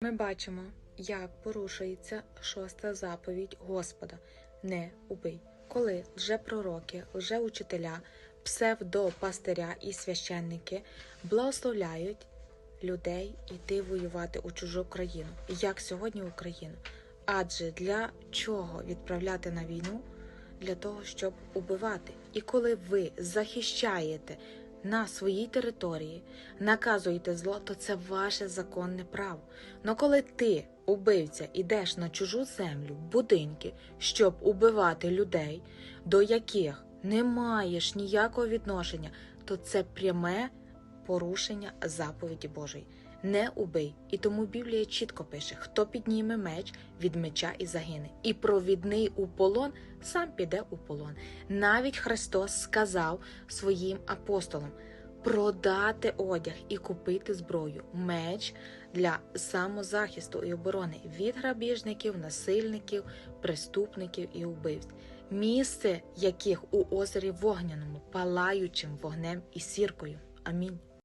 Ми бачимо, як порушується шоста заповідь Господа не убий. Коли лжепророки, лжеучителя, псевдопастиря і священники благословляють людей йти воювати у чужу країну, як сьогодні Україну. Адже для чого відправляти на війну? Для того, щоб убивати. І коли ви захищаєте на своїй території, наказуєте зло, то це ваше законне право. Но коли ти, убивця, ідеш на чужу землю, будинки, щоб убивати людей, до яких не маєш ніякого відношення, то це пряме порушення заповіді Божої. Не убий. І тому Біблія чітко пише: хто підніме меч від меча і загине, і провідний у полон сам піде у полон. Навіть Христос сказав своїм апостолам продати одяг і купити зброю, меч для самозахисту і оборони від грабіжників, насильників, преступників і убивць, місце яких у озері вогняному, палаючим вогнем і сіркою. Амінь.